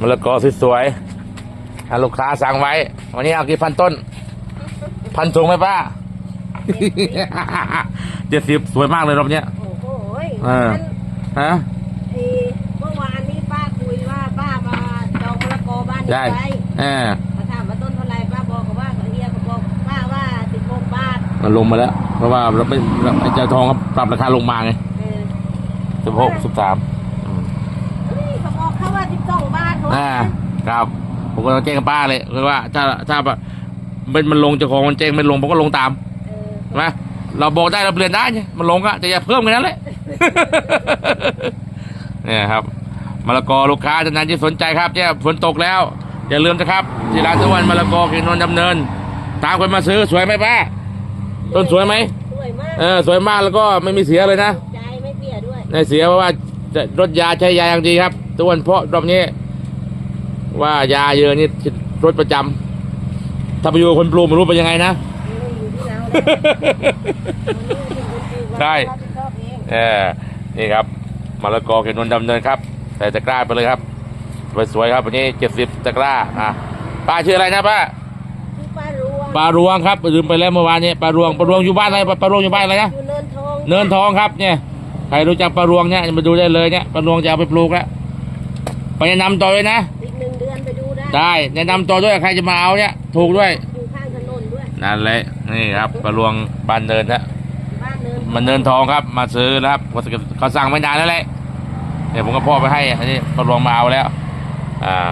มะละกอสวยๆถ้าลูกค้าสั่งไว้ วันนี้เอากี่พันต้น พันถุงไหมป้า เจ็ดสิบสวยมากเลยรอบเนี้ย โอ้โหยเออ งั้นฮะไอ้เมื่อวานนี้ป้าคุยว่าป้ามาจองมะละกอบ้านนี้ได้ไว้เออมาถามว่าต้นเท่าไหร่ป้าบอกกับว่าเฮียเขาบอกป้าว่าสิบหกบาทมันลงมาแล้ว เพราะว่าเราไม่เราไอ้เจ้าทองเขาปรับราคาลงมาไงเออสิบหกสิบสาม เฮ้ยเขาบอกเขาว่าสิบสองบาทเขาอ่า ครับ ผมก็ต้องแจ้งกับป้าเลยคือว่าถ้าถ้ามันมันลงเจ้าของมันแจ้งไม่ลงผมก็ลงตามเออใช่ไหมเราบอกได้เราเปลี่ยนได้ไงมันลงอะแต่อย่าเพิ่มกันนั้นแหละเนี่ยครับมะละกอลูกค้าท่านนั้นที่สนใจครับเนี่ยฝนตกแล้ว อย่าลืมนะครับที่ร้านตะวันมะละกอเขียนนนท์ดำเนิน ตามคนมาซื้อสวยไหมป้าต้นสวยไหมสวยมากเออสวยมากแล้วก็ไม่มีเสียเลยนะใจไม่เปลี่ยด้วยในเสียเพราะว่าจะรถยาใช้ยาอย่างดีครับตะวันเพราะรอบนี้ ว่ายาเยอะนี่รถประจำถ้าไปอยู่กับคนปลูกไม่รู้เป็นยังไงนะไม่อยู่ที่เราแล้วใช่รับผิดชอบเองเออนี่ครับมะละกอเขียนนนท์ดำเนินครับ ใส่ตะกร้าไปเลยครับสวยๆครับวันนี้เจ็ดสิบตะกร้าอะป้าชื่ออะไรนะป้าที่ป้ารู้ว่าปลารวงครับลืมไปแล้วเมื่อวานนี้ปลารวงปลารวงอยู่บ้านอะไรปลารวงอยู่บ้านอะไรนะอยู่เนินทองเนินทองครับเนี่ยใครรู้จักปลารวงเนี่ยมาดูได้เลยเนี่ยปลารวงจะเอาไปปลูกแล้วไปแนะนำต่อเลยนะ ไปดูได้ได้แนะนำต่อด้วยใครจะมาเอาเนี่ย ถูกด้วยอยู่ข้างถนนด้วย นั่นแหละนี่ครับปลารวงบ้านเนินนะบ้านเนินมันเนินทองครับ มาซื้อแล้วครับเขาสั่งไม่นานแล้วแหละเดี๋ยวผมก็พ่อไปให้อันนี้ปลารวงมาเอาแล้ว อ่า